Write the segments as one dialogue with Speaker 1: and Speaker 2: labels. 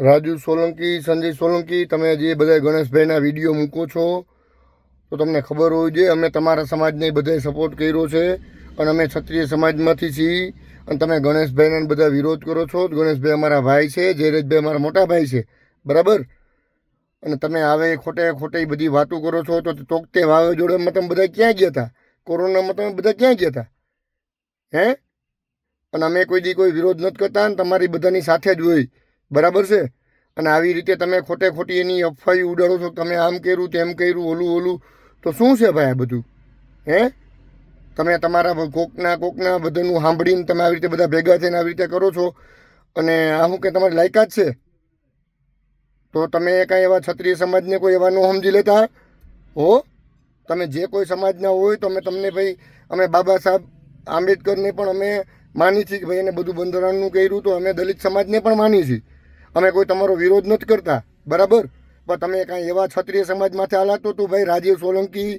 Speaker 1: રાજુ સોલંકી, સંજય સોલંકી, તમે જે બધા ગણેશભાઈના વીડિયો મૂકો છો, તો તમને ખબર હોવી જોઈએ અમે તમારા સમાજને બધાએ સપોર્ટ કર્યો છે, અને અમે ક્ષત્રિય સમાજમાંથી છીએ, અને તમે ગણેશભાઈના બધા વિરોધ કરો છો. ગણેશભાઈ અમારા ભાઈ છે જયરેશભાઈ અમારા મોટા ભાઈ છે, બરાબર? અને તમે આવે ખોટે ખોટી બધી વાતો કરો છો, તો તોકતે વાવાઝોડામાં તમે બધા ક્યાં ગયા હતા? કોરોનામાં તમે બધા ક્યાં ગયા હતા? હે? અને અમે કોઈ દી કોઈ વિરોધ નથી કરતા, અને તમારી બધાની સાથે જ હોય. બરાબર છે? અને આવી રીતે તમે ખોટે ખોટી એની અફવાઈ ઉડાડો છો, તમે આમ કર્યું, તેમ કર્યું, ઓલું ઓલું, તો શું છે ભાઈ આ બધું? હે? તમે તમારા કોકના કોકના બધાનું સાંભળીને તમે આવી રીતે બધા ભેગા થઈને આવી રીતે કરો છો અને આ શું કે તમારી લાયકાત છે? તો તમે કાંઈ એવા ક્ષત્રિય સમાજને કોઈ એવા ન સમજી લેતા? હો? તમે જે કોઈ સમાજના હોય તો અમે તમને ભાઈ, અમે બાબા સાહેબ આંબેડકરને પણ અમે માની છીએ કે ભાઈ એને બધું બંધારણનું કર્યું તો અમે દલિત સમાજને પણ માની છીએ. અમે કોઈ તમારો વિરોધ નથી કરતા, બરાબર? પણ તમે કાંઈ એવા ક્ષત્રિય સમાજમાંથી હાલાતો તું ભાઈ રાજીવ સોલંકી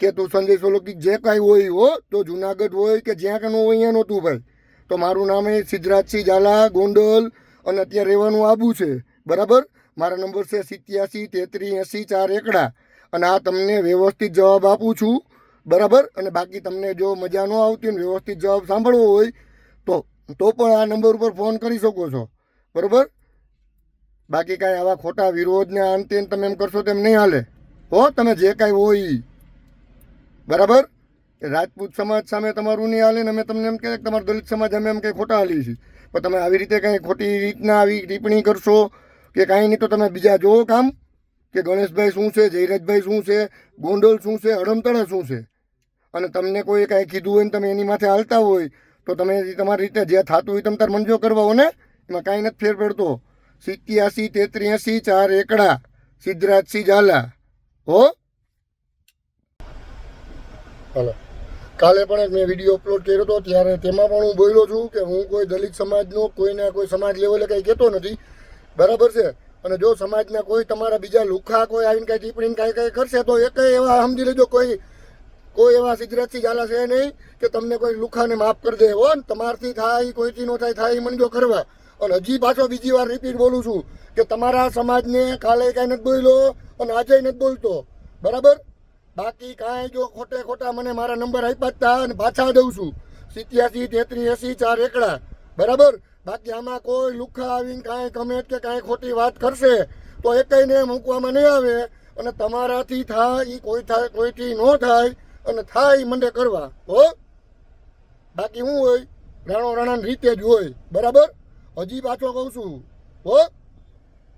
Speaker 1: કે તું સંજય સોલંકી જે કાંઈ હોય હો, તો જુનાગઢ હોય કે જ્યાં કાંઈ હોય અહીંયા નહોતું ભાઈ. તો મારું નામ એ સિદ્ધરાજસિંહ ઝાલા ગોંડલ અને અત્યારે રહેવાનું આબુ છે, બરાબર? મારા નંબર છે સિત્યાસી તેત્રીસ એંસી, ચાર એકડા. અને આ તમને વ્યવસ્થિત જવાબ આપું છું, બરાબર? અને બાકી તમને જો મજા ન આવતી ને વ્યવસ્થિત જવાબ સાંભળવો હોય, તો તો પણ આ નંબર ઉપર ફોન કરી શકો છો, બરાબર? બાકી કાંઈ આવા ખોટા વિરોધને અંતે તમે એમ કરશો તેમ નહીં હાલે. હો, તમે જે કાંઈ હોય. બરાબર? રાજપૂત સમાજ સામે તમારું નહીં હાલે ને અમે તમને એમ કહે કે તમારા દલિત સમાજ અમે એમ કંઈ ખોટા હાલીએ છીએ. પણ તમે આવી રીતે કંઈ ખોટી રીતના આવી ટિપ્પણી કરશો કે કાંઈ નહીં તો તમે બીજા જોવો કામ કે ગણેશભાઈ શું છે, જયરાજભાઈ શું છે, ગોંડલ શું છે, હડમતળા શું છે? અને તમને કોઈ કાંઈ કીધું હોય ને તમે એની માથે હાલતા હોય તો તમે તમારી રીતે જે થતું હોય તમે તાર મંજો કરવા ને? એમાં કાંઈ નથી ફેર પડતો. સિત્યાસી તેત્રીસી ચાર એકડા, સિદ્ધરાજસિંહ ઝાલા. હો? હલો. કાલે પણ મેં વીડિયો અપલોડ કર્યો હતો, ત્યારે તેમાં પણ હું બોલ્યો છું કે હું કોઈ દલિત સમાજનો, કોઈને કોઈ સમાજ લેવલે કંઈ કહેતો નથી. બરાબર છે? અને જો સમાજના કોઈ તમારા બીજા લુખા કોઈ આવીને કાંઈ ટિપ્પણી કાંઈ કાંઈ કરશે, તો એક એવા સમજી લેજો કોઈ કોઈ એવા સિદ્ધરાજસિંહ ઝાલા છે નહીં કે તમને કોઈ લુખાને માફ કરી દે. હો ને, તમારથી થાય, કોઈથી નો થાય થાય એ જો કરવા. અને હજી પાછો બીજી વાર રિપીટ બોલું છું કે તમારા સમાજને કાલે કાંઈ નથી બોલ્યો અને આજે નથી બોલતો. બરાબર? બાકી કાંઈ જો ખોટે ખોટા મને મારા નંબર આપ્યા હતા અને પાછા દઉં છું. સિત્યાસી તેત્રીસ એસી, ચાર એકડા. બરાબર? બાકી આમાં કોઈ લુખા આવીને કાંઈ કમેન્ટ કે કાંઈ ખોટી વાત કરશે તો એકઈને મૂકવામાં નહીં આવે અને તમારાથી થાય એ કોઈ થાય, કોઈથી ન થાય અને થાય મને કરવા. હો? બાકી શું હોય, રાણો રાણાની રીતે જ હોય. બરાબર? હજી પાછો કહું છું હો